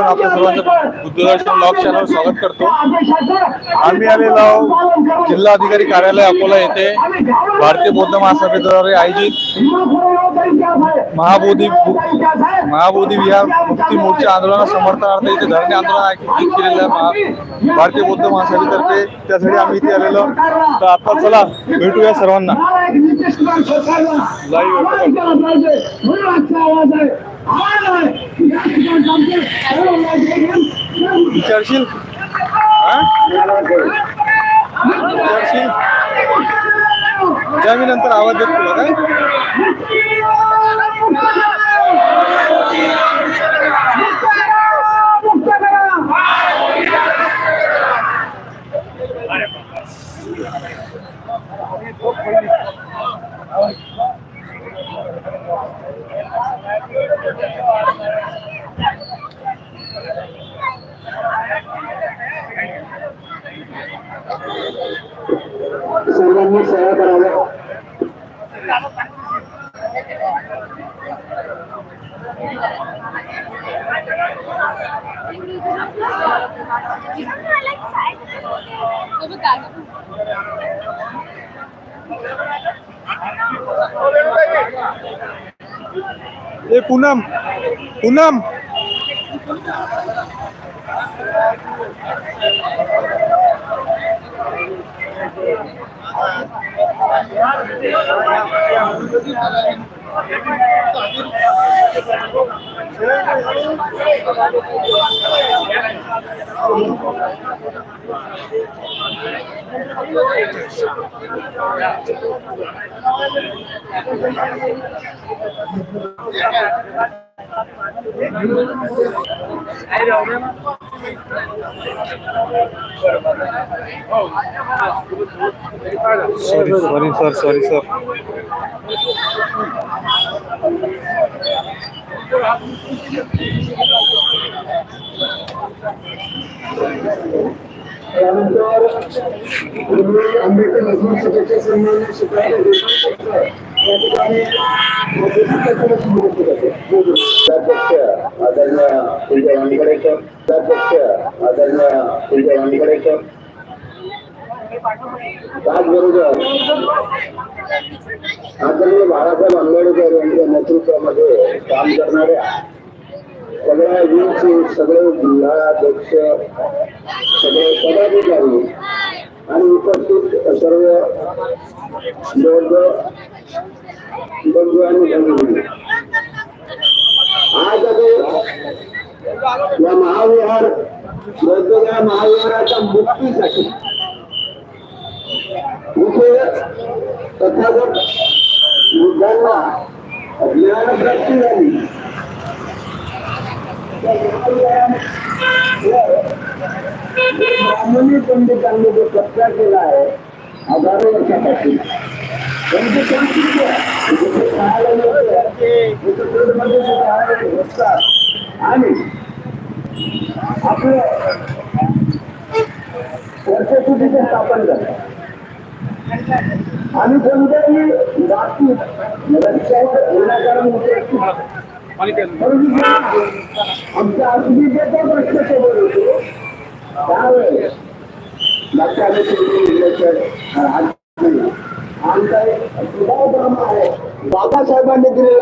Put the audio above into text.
करून आपल्या सर्वांचं बुद्धदर्शन ब्लॉग चॅनल स्वागत करतो. आम्ही आलेलो आहोत जिल्हा अधिकारी कार्यालय अकोला येथे. भारतीय बौद्ध महासभेद्वारे आयोजित महाबोधी महाबोधी विहार मुक्ती मोर्चा आंदोलना समर्थनार्थ इथे धरणे आंदोलन आयोजित केलेलं आहे. महा- भारतीय बौद्ध महासभेतर्फे त्यासाठी आम्ही इथे आलेलो. तर आता चला भेटूया सर्वांना. विचारशील? विचारशील? ज्या मी नंतर आवाज देत तुला काय? nomor eh, Punam. para তাদের sorry sorry sir sorry sir. त्यानंतर आंबेडकर मजूर सभेचे सन्मान शिकायला या ठिकाणी मजुरीचं आदरणीय आदरणीय त्याचबरोबर आदरणीय बाळासाहेब आंबेडकर यांच्या नेतृत्वामध्ये काम करणाऱ्या सगळ्या युथ सगळे जिल्हाध्यक्ष सगळे पदाधिकारी आणि उपस्थित सर्व बौद्ध बंधू आणि बंधू आज या महाविहार बौद्ध या महाविहाराच्या मुक्तीसाठी इथे तथागत बुद्धांना ज्ञानप्राप्ती झाली ब्राह्मणी पंडितांनी जो कब्जा केला आहे हजारो वर्षापासून त्यांची संस्कृती आहे. जिथे खायला मिळतं, जिथे आणि आपलं वर्षसुद्धीचे स्थापन झालं आणि कोणत्याही बाबतीत म्हणजे आमच्या अस्मितेचा प्रश्न समोर येतो त्यावेळेस लक्षात आमचा एक स्वभाव आहे. बाबासाहेबांनी दिलेला